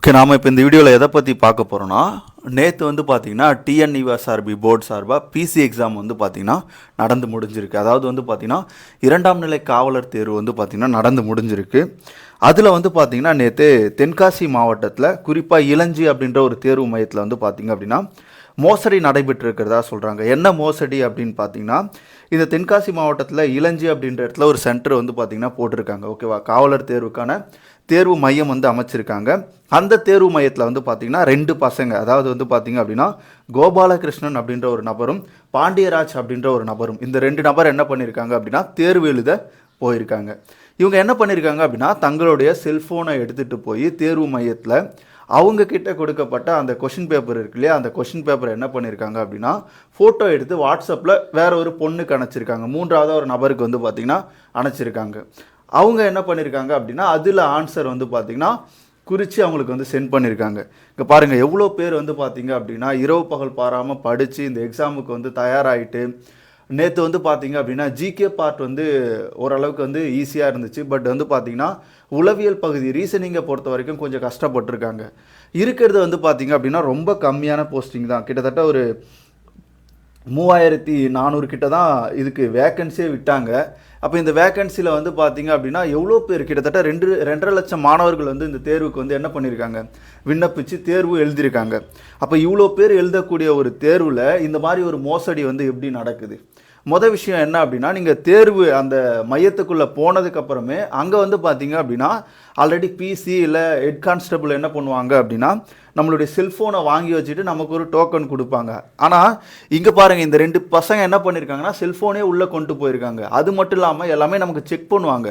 Okay நாம் இப்போ இந்த வீடியோவில் எதை பற்றி பார்க்க போகிறோன்னா நேற்று வந்து பார்த்தீங்கன்னா டிஎன்இஎஸ்ஆர்பி போர்டு சார்பாக பிசி எக்ஸாம் வந்து பார்த்தீங்கன்னா நடந்து முடிஞ்சிருக்கு. அதாவது வந்து பார்த்தீங்கன்னா இரண்டாம் நிலை காவலர் தேர்வு வந்து பார்த்திங்கன்னா நடந்து முடிஞ்சிருக்கு. அதில் வந்து பார்த்தீங்கன்னா நேற்று தென்காசி மாவட்டத்தில் குறிப்பாக இளஞ்சி அப்படின்ற ஒரு தேர்வு மையத்தில் வந்து பார்த்தீங்க அப்படின்னா மோசடி நடைபெற்று இருக்கிறதா சொல்கிறாங்க என்ன மோசடி அப்படின்னு பார்த்தீங்கன்னா இந்த தென்காசி மாவட்டத்தில் இளஞ்சி அப்படின்ற இடத்துல ஒரு சென்டர் வந்து பார்த்திங்கன்னா போட்டிருக்காங்க. ஓகேவா காவலர் தேர்வுக்கான தேர்வு மையம் வந்து அமைச்சிருக்காங்க. அந்த தேர்வு மையத்தில் வந்து பார்த்திங்கன்னா ரெண்டு பசங்க அதாவது வந்து பார்த்திங்க அப்படின்னா கோபாலகிருஷ்ணன் அப்படின்ற ஒரு நபரும் பாண்டியராஜ் அப்படின்ற ஒரு நபரும் இந்த ரெண்டு நபர் என்ன பண்ணியிருக்காங்க அப்படின்னா தேர்வு எழுத போயிருக்காங்க. இவங்க என்ன பண்ணியிருக்காங்க அப்படின்னா தங்களுடைய செல்ஃபோனை எடுத்துகிட்டு போய் தேர்வு மையத்தில் அவங்க கிட்ட கொடுக்கப்பட்ட அந்த கொஷின் பேப்பர் இருக்கு இல்லையா? அந்த கொஷின் பேப்பர் என்ன பண்ணியிருக்காங்க அப்படின்னா ஃபோட்டோ எடுத்து வாட்ஸ்அப்பில் வேற ஒரு பொண்ணுக்கு அணைச்சிருக்காங்க மூன்றாவது ஒரு நபருக்கு வந்து பார்த்திங்கன்னா அணைச்சிருக்காங்க அவங்க என்ன பண்ணியிருக்காங்க அப்படின்னா அதில் ஆன்சர் வந்து பார்த்திங்கன்னா குறித்து அவங்களுக்கு வந்து சென்ட் பண்ணியிருக்காங்க இங்கே பாருங்கள் எவ்வளோ பேர் வந்து பார்த்தீங்க அப்படின்னா இரவு பகல் பாராமல் படித்து இந்த எக்ஸாமுக்கு வந்து தயாராகிட்டு நேற்று வந்து பார்த்தீங்க அப்படின்னா ஜிகே பார்ட் வந்து ஓரளவுக்கு வந்து ஈஸியாக இருந்துச்சு. பட் வந்து பார்த்தீங்கன்னா உளவியல் பகுதி ரீசனிங்கை பொறுத்த வரைக்கும் கொஞ்சம் கஷ்டப்பட்டிருக்காங்க. இருக்கிறது வந்து பார்த்தீங்க அப்படின்னா ரொம்ப கம்மியான போஸ்டிங் தான். கிட்டத்தட்ட ஒரு மூவாயிரத்தி நானூறு கிட்ட தான் இதுக்கு வேக்கன்சியே விட்டாங்க. அப்போ இந்த வேக்கன்சியில் வந்து பார்த்தீங்க அப்படின்னா எவ்வளோ பேர்? கிட்டத்தட்ட ரெண்டு ரெண்டரை லட்சம் மாணவர்கள் வந்து இந்த தேர்வுக்கு வந்து என்ன பண்ணியிருக்காங்க விண்ணப்பித்து தேர்வு எழுதியிருக்காங்க. அப்போ இவ்வளோ பேர் எழுதக்கூடிய ஒரு தேர்வில் இந்த மாதிரி ஒரு மோசடி வந்து எப்படி நடக்குது? மொதல் விஷயம் என்ன அப்படின்னா நீங்கள் தேர்வு அந்த மையத்துக்குள்ளே போனதுக்கப்புறமே அங்கே வந்து பார்த்தீங்க அப்படின்னா ஆல்ரெடி பிசி இல்லை ஹெட் கான்ஸ்டபிள் என்ன பண்ணுவாங்க அப்படின்னா நம்மளுடைய செல்ஃபோனை வாங்கி வச்சுட்டு நமக்கு ஒரு டோக்கன் கொடுப்பாங்க. ஆனால் இங்கே பாருங்கள் இந்த ரெண்டு பசங்க என்ன பண்ணியிருக்காங்கன்னா செல்ஃபோனே உள்ளே கொண்டு போயிருக்காங்க. அது மட்டும் இல்லாமல் எல்லாமே நமக்கு செக் பண்ணுவாங்க.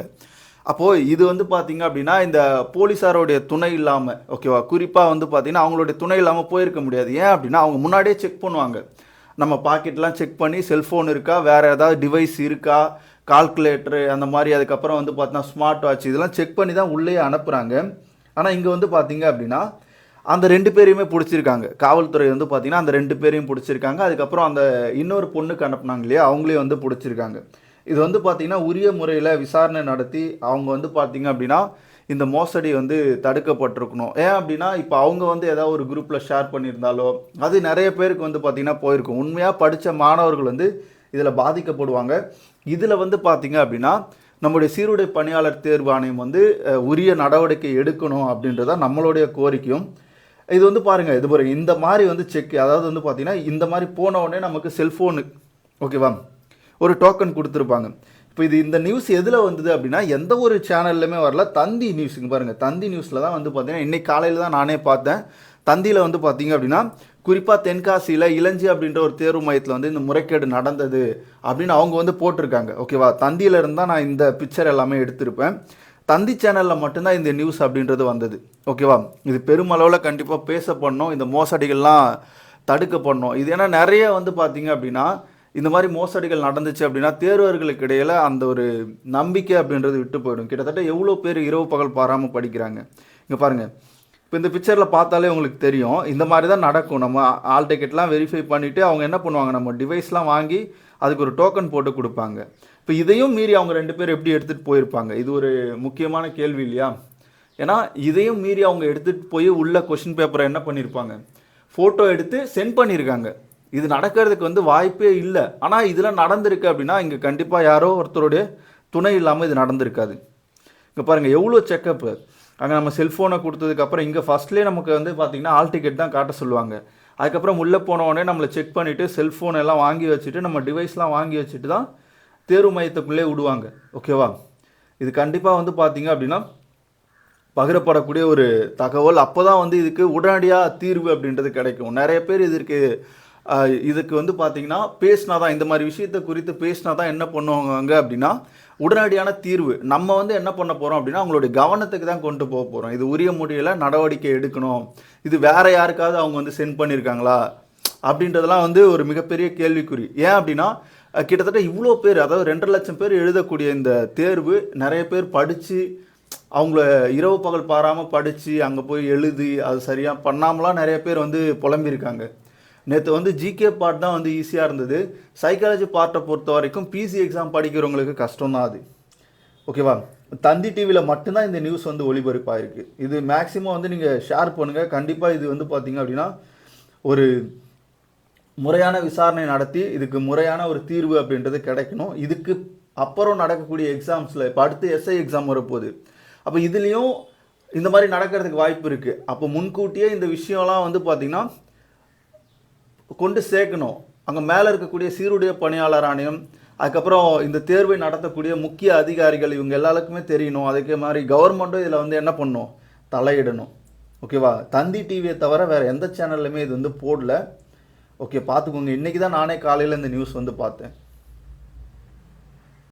அப்போது இது வந்து பார்த்தீங்க அப்படின்னா இந்த போலீஸாரோடைய துணை இல்லாமல் ஓகேவா குறிப்பாக வந்து பார்த்தீங்கன்னா அவங்களுடைய துணை இல்லாமல் போயிருக்க முடியாது. ஏன் அப்படின்னா அவங்க முன்னாடியே செக் பண்ணுவாங்க. நம்ம பாக்கெட்லாம் செக் பண்ணி செல்ஃபோன் இருக்கா வேறு ஏதாவது டிவைஸ் இருக்கா கால்குலேட்டரு அந்த மாதிரி அதுக்கப்புறம் வந்து பார்த்தீங்கன்னா ஸ்மார்ட் வாட்ச் இதெல்லாம் செக் பண்ணி தான் உள்ளே அனுப்புகிறாங்க ஆனால் இங்கே வந்து பார்த்தீங்க அப்படின்னா அந்த ரெண்டு பேரையுமே பிடிச்சிருக்காங்க. காவல்துறை வந்து பார்த்தீங்கன்னா அந்த ரெண்டு பேரையும் பிடிச்சிருக்காங்க. அதுக்கப்புறம் அந்த இன்னொரு பொண்ணுக்கு அனுப்புனாங்க இல்லையா அவங்களையும் வந்து பிடிச்சிருக்காங்க. இது வந்து பார்த்தீங்கன்னா உரிய முறையில் விசாரணை நடத்தி அவங்க வந்து பார்த்திங்க அப்படின்னா இந்த மோசடி வந்து தடுக்கப்பட்டிருக்கணும். ஏன் அப்படின்னா இப்போ அவங்க வந்து ஏதாவது ஒரு குரூப்பில் ஷேர் பண்ணியிருந்தாலோ அது நிறைய பேருக்கு வந்து பார்த்திங்கன்னா போயிருக்கும். உண்மையாக படித்த மாணவர்கள் வந்து இதில் பாதிக்கப்படுவாங்க. இதில் வந்து பார்த்திங்க அப்படின்னா நம்முடைய சீருடை பணியாளர் தேர்வு ஆணையம் வந்து உரிய நடவடிக்கை எடுக்கணும் அப்படின்றத நம்மளுடைய கோரிக்கையும். இது வந்து பாருங்கள் இது பாருங்கள் இந்த மாதிரி வந்து செக் அதாவது வந்து பார்த்திங்கன்னா இந்த மாதிரி போன உடனே நமக்கு செல்ஃபோனு ஓகேவா ஒரு டோக்கன் கொடுத்துருப்பாங்க. இப்போ இது இந்த நியூஸ் எதில் வந்தது அப்படின்னா எந்த ஒரு சேனல்லையுமே வரல. தந்தி நியூஸுங்க பாருங்கள் தந்தி நியூஸில் தான் வந்து பார்த்தீங்கன்னா இன்றைக்கி காலையில் தான் நானே பார்த்தேன். தந்தியில் வந்து பார்த்தீங்க அப்படின்னா குறிப்பாக தென்காசியில் இளஞ்சி அப்படின்ற ஒரு தேர்வு மையத்தில் வந்து இந்த முறைகேடு நடந்தது அப்படின்னு அவங்க வந்து போட்டிருக்காங்க. ஓகேவா தந்தியில் இருந்தால் நான் இந்த பிக்சர் எல்லாமே எடுத்திருப்பேன். தந்தி சேனலில் மட்டும்தான் இந்த நியூஸ் அப்படின்றது வந்தது. ஓகேவா இது பெருமளவில் கண்டிப்பாக பேசப்படணும். இந்த மோசடிகள்லாம் தடுக்கப்படணும். இது ஏன்னா நிறைய வந்து பார்த்தீங்க அப்படின்னா இந்த மாதிரி மோசடிகள் நடந்துச்சு அப்படின்னா தேர்வர்களுக்கு இடையில அந்த ஒரு நம்பிக்கை அப்படின்றது விட்டு போயிடும். கிட்டத்தட்ட எவ்வளோ பேர் இரவு பகல் பாராமல் படிக்கிறாங்க. இங்கே பாருங்கள் இப்போ இந்த பிக்சரில் பார்த்தாலே உங்களுக்கு தெரியும். இந்த மாதிரி தான் நடக்கும். நம்ம ஆல் டிக்கெட்லாம் வெரிஃபை பண்ணிவிட்டு அவங்க என்ன பண்ணுவாங்க? நம்ம டிவைஸ்லாம் வாங்கி அதுக்கு ஒரு டோக்கன் போட்டு கொடுப்பாங்க. இப்போ இதையும் மீறி அவங்க ரெண்டு பேர் எப்படி எடுத்துகிட்டு போயிருப்பாங்க? இது ஒரு முக்கியமான கேள்வி இல்லையா? ஏன்னா இதையும் மீறி அவங்க எடுத்துகிட்டு போய் உள்ள கொஷின் பேப்பரை என்ன பண்ணியிருப்பாங்க ஃபோட்டோ எடுத்து சென்ட் பண்ணியிருக்காங்க இது நடக்கிறதுக்கு வந்து வாய்ப்பே இல்லை. ஆனால் இதில் நடந்திருக்கு அப்படின்னா இங்கே கண்டிப்பாக யாரோ ஒருத்தருடைய துணை இல்லாமல் இது நடந்திருக்காது. இங்கே பாருங்கள் எவ்வளோ செக்கப்பு அங்கே நம்ம செல்ஃபோனை கொடுத்ததுக்கப்புறம் இங்கே ஃபஸ்ட்லேயே நமக்கு வந்து பார்த்திங்கன்னா ஆல் டிக்கெட் தான் காட்ட சொல்லுவாங்க. அதுக்கப்புறம் உள்ளே போன உடனே நம்மளை செக் பண்ணிவிட்டு செல்ஃபோன் எல்லாம் வாங்கி வச்சுட்டு நம்ம டிவைஸ்லாம் வாங்கி வச்சுட்டு தான் தேர்வு மையத்துக்குள்ளே விடுவாங்க. ஓகேவா இது கண்டிப்பாக வந்து பார்த்திங்க அப்படின்னா பகிரப்படக்கூடிய ஒரு தகவல். அப்போ தான் வந்து இதுக்கு உடனடியாக தீர்வு அப்படின்றது கிடைக்கும். நிறைய பேர் இதற்கு இதுக்கு வந்து பார்த்தீங்கன்னா பேசினா தான் இந்த மாதிரி விஷயத்தை குறித்து பேசினா தான் என்ன பண்ணுவாங்க அப்படின்னா உடனடியான தீர்வு. நம்ம வந்து என்ன பண்ண போகிறோம் அப்படின்னா அவங்களுடைய கவனத்துக்கு தான் கொண்டு போக போகிறோம் இது உரிய முடியல நடவடிக்கை எடுக்கணும். இது வேற யாருக்காவது அவங்க வந்து சென்ட் பண்ணியிருக்காங்களா அப்படின்றதெல்லாம் வந்து ஒரு மிகப்பெரிய கேள்விக்குறி. ஏன் அப்படின்னா கிட்டத்தட்ட இவ்வளோ பேர் அதாவது ரெண்டரை லட்சம் பேர் எழுதக்கூடிய இந்த தேர்வு நிறைய பேர் படித்து அவங்கள இரவு பகல் பாராமல் படித்து அங்கே போய் எழுதி அது சரியாக பண்ணாமலாம் நிறைய பேர் வந்து புலம்பியிருக்காங்க. நேற்று வந்து ஜிகே பார்ட் தான் வந்து ஈஸியாக இருந்தது. சைக்காலஜி பார்ட்டை பொறுத்த வரைக்கும் பிசி எக்ஸாம் படிக்கிறவங்களுக்கு கஷ்டம் தான் அது ஓகேவா தந்தி டிவியில் மட்டும்தான் இந்த நியூஸ் வந்து ஒளிபரப்பாயிருக்கு. இது மேக்ஸிமம் வந்து நீங்கள் ஷேர் பண்ணுங்கள் கண்டிப்பாக இது வந்து பார்த்தீங்க அப்படின்னா ஒரு முறையான விசாரணை நடத்தி இதுக்கு முறையான ஒரு தீர்வு அப்படின்றது கிடைக்கணும். இதுக்கு அப்புறம் நடக்கக்கூடிய எக்ஸாம்ஸில் இப்போ அடுத்து எஸ்ஐ எக்ஸாம் வரப்போகுது. அப்போ இதுலேயும் இந்த மாதிரி நடக்கிறதுக்கு வாய்ப்பு இருக்குது அப்போ முன்கூட்டியே இந்த விஷயம்லாம் வந்து பார்த்திங்கன்னா கொண்டு சேர்க்கணும். அங்கே மேலே இருக்கக்கூடிய சீருடைய பணியாளர் ஆணையம் அதுக்கப்புறம் இந்த தேர்வை நடத்தக்கூடிய முக்கிய அதிகாரிகள் இவங்க எல்லாருக்குமே தெரியணும். அதுக்கே மாதிரி கவர்மெண்ட்டும் இதில் வந்து என்ன பண்ணணும் தலையிடணும். ஓகேவா தந்தி டிவியை தவிர வேறு எந்த சேனல்லையுமே இது வந்து போடல. ஓகே பார்த்துக்கோங்க. இன்றைக்கி தான் நானே காலையில் இந்த நியூஸ் வந்து பார்த்தேன்.